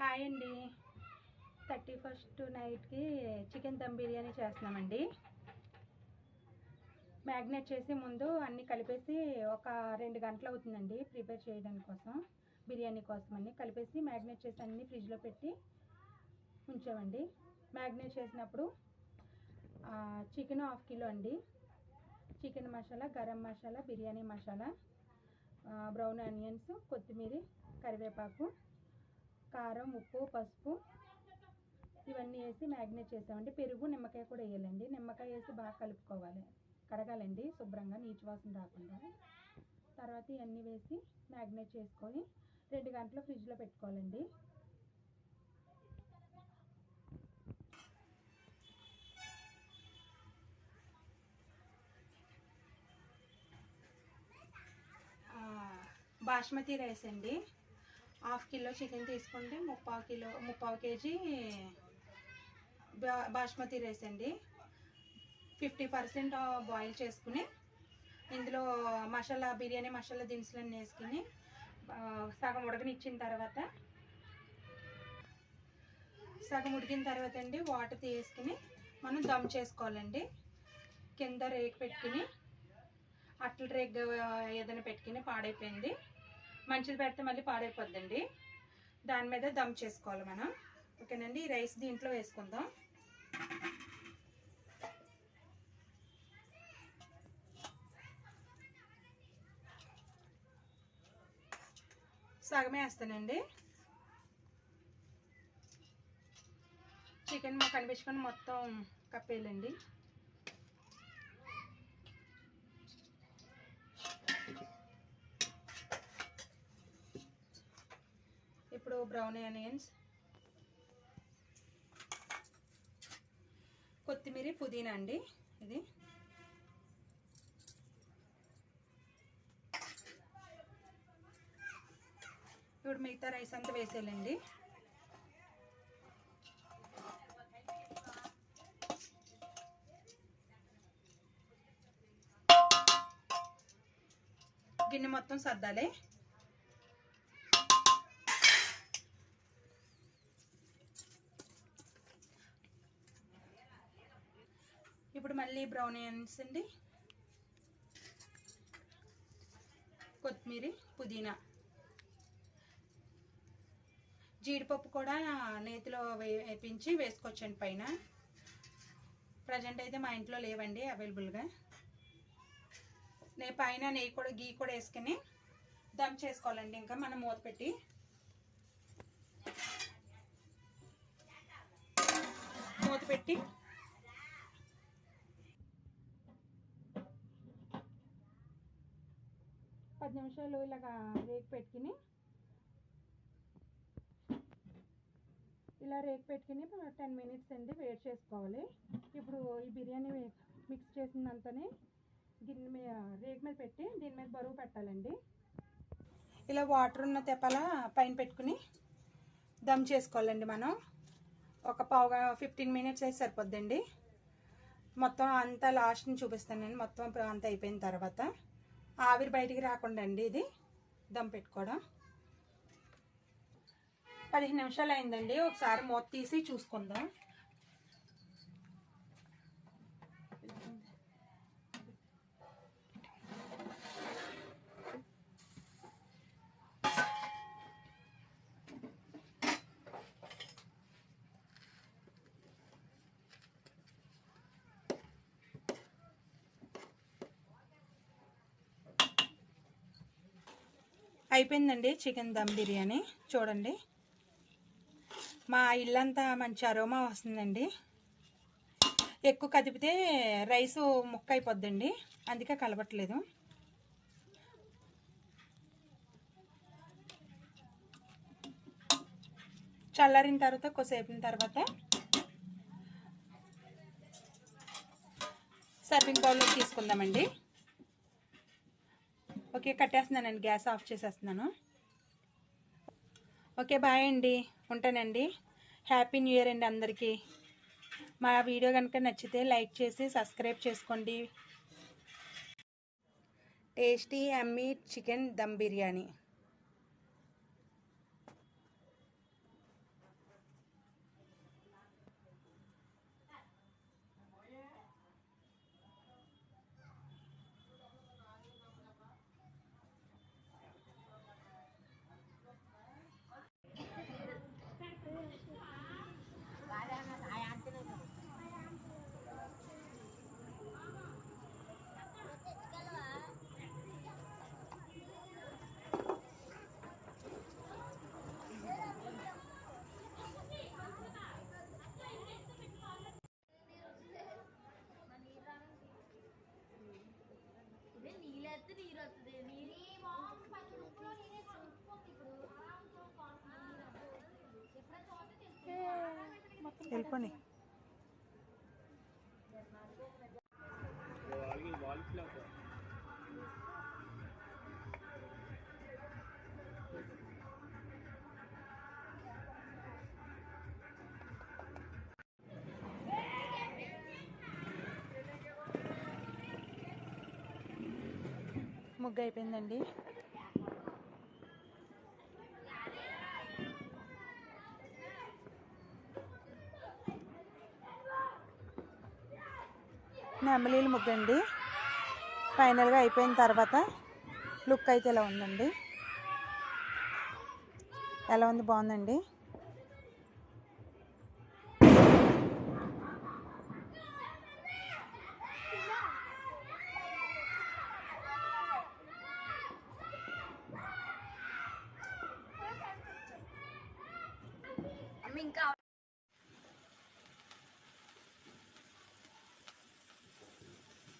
Hi అండి. Thirty first నైట్కి chicken dum biryani చేస్తున్నామండి. మ్యాగ్నేట్ చేసి ముందు అన్నీ కలిపేసి ఒక రెండు గంటలు అవుతుందండి ప్రిపేర్ చేయడానికి కోసం బిర్యానీ కోసం అన్నీ కలిపేసి మ్యాగ్నేట్ చేసి అన్నీ ఫ్రిడ్జ్లో పెట్టి ఉంచామండి. మ్యాగ్నేట్ చేసినప్పుడు చికెన్ హాఫ్ కిలో అండి. Chicken masala garam masala biryani masala brown onions కొత్తిమీర కరివేపాకు కారం ఉప్పు పసుపు ఇవన్నీ వేసి మ్యాగ్నేట్ చేసామండి. పెరుగు నిమ్మకాయ కూడా వేయాలండి. నిమ్మకాయ వేసి బాగా కలుపుకోవాలి. కడగాలండి. శుభ్రంగా నీచు వాసన రాకుండా. తర్వాత ఇవన్నీ వేసి మ్యాగ్నేట్ చేసుకొని రెండు గంటలు ఫ్రిడ్జ్లో పెట్టుకోవాలండి. బాస్మతి రైస్ అండి. హాఫ్ కిలో చికెన్ తీసుకుంటే ముప్పావు కిలో ముప్పావు కేజీ బా- బాస్మతి రైస్ అండి. ఫిఫ్టీ పర్సెంట్ బాయిల్ చేసుకుని ఇందులో మసాలా బిర్యానీ మసాలా దినుసులన్నీ వేసుకుని సగం ఉడకనిచ్చిన తర్వాత సగం ఉడికిన తర్వాత అండి వాటర్ తీసుకుని మనం దమ్ చేసుకోవాలండి. కింద రేక్ పెట్టుకుని అట్ల రేక్ ఏదైనా పెట్టుకుని పాడైపోయింది. మంచిది పెడితే మళ్ళీ పాడైపోద్దండి. దాని మీద దమ్ చేసుకోవాలి మనం. ఓకేనండి? ఈ రైస్ దీంట్లో వేసుకుందాం. సగమే వేస్తానండి. చికెన్ మాకు కనిపించుకొని మొత్తం కప్పేయాలండి ఇప్పుడు బ్రౌన్ ఆనియన్స్ కొత్తిమీర పుదీనా అండి ఇది. ఇప్పుడు మిగతా రైస్ అంతా వేసేయాలండి. గిన్నె మొత్తం సర్దాలి. ఇప్పుడు మళ్ళీ బ్రౌన్ ఆనియన్స్ అండి. కొత్తిమీర పుదీనా. జీడిపప్పు కూడా నేతిలో వే- వేపించి వేసుకోవచ్చండి పైన. ప్రజెంట్ అయితే మా ఇంట్లో లేవండి అవైలబుల్గా. నే పైన నెయ్యి కూడా గీ కూడా వేసుకుని దమ్ చేసుకోవాలండి ఇంకా మనం మూత పెట్టి. మూత పెట్టి పది నిమిషాలు ఇలాగా రేక్ పెట్టుకుని ఇలా రేక్ పెట్టుకుని టెన్ మినిట్స్ అండి వెయిట్ చేసుకోవాలి. ఇప్పుడు ఈ బిర్యానీ మిక్స్ చేసిందంతనే గిన్నె మీద రేక్ మీద పెట్టి దీని మీద బరువు పెట్టాలండి. ఇలా వాటర్ ఉన్న తెప్పల పైన పెట్టుకుని దమ్ చేసుకోవాలండి మనం. ఒక పావుగా ఫిఫ్టీన్ మినిట్స్ అయితే సరిపోద్దండి. మొత్తం అంతా లాస్ట్ని చూపిస్తాను నేను మొత్తం అంతా అయిపోయిన తర్వాత. ఆవిరి బయటికి రాకుండా అండి ఇది. దమ్ పెట్టుకోవడం. పదిహేను నిమిషాలు అయిందండి. ఒకసారి మూత తీసి చూసుకుందాం. అయిపోయిందండి చికెన్ దమ్ బిర్యానీ. చూడండి. మా ఇల్లంతా మంచి అరోమా వస్తుందండి. ఎక్కువ కదిపితే రైసు ముక్క అయిపోద్దండి అందుకే కలపట్లేదు చల్లారిన తర్వాత కొద్దిసేపిన తర్వాత సర్వింగ్ బౌల్లో తీసుకుందామండి. ఓకే కట్టేస్తున్నానండి గ్యాస్ ఆఫ్ చేసేస్తున్నాను. ఓకే బాయ్ అండి. ఉంటానండి. హ్యాపీ న్యూ ఇయర్ అండి అందరికీ. మా వీడియో కనుక నచ్చితే లైక్ చేసి సబ్స్క్రైబ్ చేసుకోండి. టేస్టీ అమ్మీ చికెన్ దమ్ బిర్యానీ. రాత్రి ఇరత్తదేమి వెళ్ళిపోయి వాళ్ళకి వాల్ క్లాక్ ముగ్గు అయిపోయిందండి నెమలీలు ముగ్గండి. ఫైనల్గా అయిపోయిన తర్వాత లుక్ అయితే ఇలా ఉందండి? ఎలా ఉంది? బాగుందండి?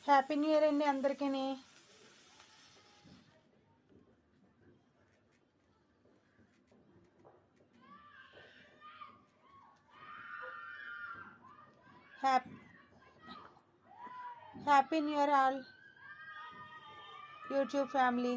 హ్యాపీ న్యూ ఇయర్ అండి అందరికీ happy happy new year all YouTube family